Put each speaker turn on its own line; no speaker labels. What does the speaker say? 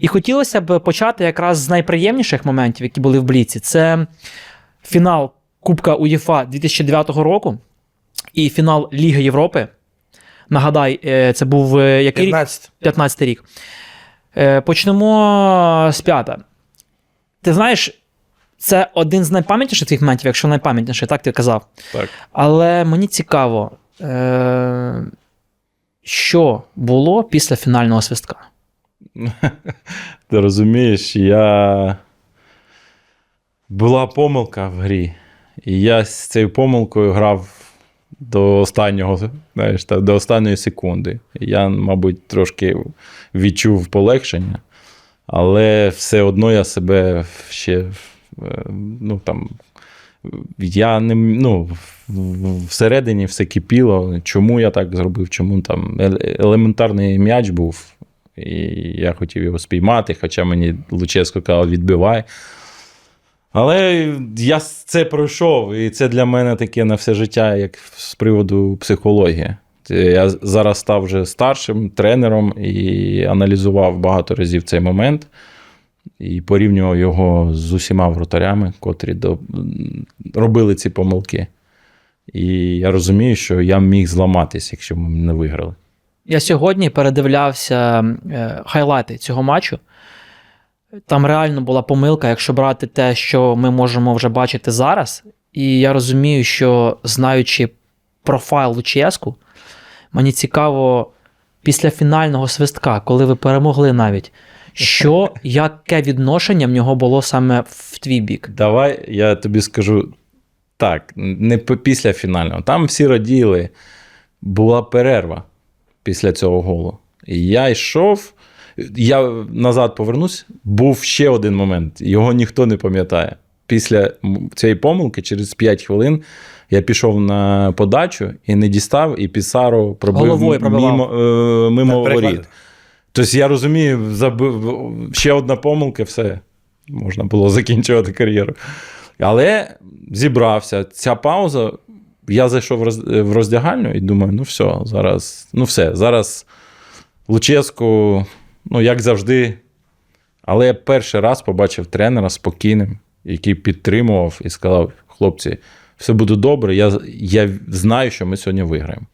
І хотілося б почати якраз з найприємніших моментів, які були в Бліці. Це фінал Кубка УЄФА 2009 року і фінал Ліги Європи. Нагадай, е, це був е, який рік?
15.
15 рік. Е, Почнемо з п'ята. Ти знаєш, це один з найпам'ятніших твоїх моментів, якщо найпам'ятніший, так ти казав.
Так.
Але мені цікаво, що було після фінального свистка.
Ти розумієш, я. Була помилка в грі. І я з цією помилкою грав до останнього, знаєш, та, до останньої секунди. Я, мабуть, трошки відчув полегшення, але все одно я себе ще. е, Ну, там, я не ну, всередині все кипіло. Чому я так зробив? Чому там елементарний м'яч був, і я хотів його спіймати, хоча мені Луческо казав, відбивай. Але я це пройшов, і це для мене таке на все життя, як з приводу психології. Я зараз став вже старшим тренером і аналізував багато разів цей момент. І порівнював його з усіма вратарями, котрі до... робили ці помилки. І я розумію, що я міг зламатись, якщо ми не виграли.
Я сьогодні передивлявся е, хайлайти цього матчу. Там реально була помилка, якщо брати те, що ми можемо вже бачити зараз. І я розумію, що знаючи профайл Луческу, мені цікаво після фінального свистка, коли ви перемогли навіть, що яке відношення в нього було саме в твій бік.
Давай я тобі скажу так, не після фінального. Там всі раділи, була перерва після цього голу. І я йшов, я назад повернусь, був ще один момент, його ніхто не пам'ятає. Після цієї помилки, через 5 хвилин, я пішов на подачу і не дістав, і Пісаро пробив
Головою
м- мимо, е, мимо воріт. Тобто я розумію, забив ще одна помилка, все, можна було закінчувати кар'єру. Але зібрався. Ця пауза. Я зайшов в роздягальню і думаю, ну все, зараз, ну все, зараз Луческу, ну, як завжди. Але я перший раз побачив тренера спокійним, який підтримував і сказав: хлопці, все буде добре, я, я знаю, що ми сьогодні виграємо.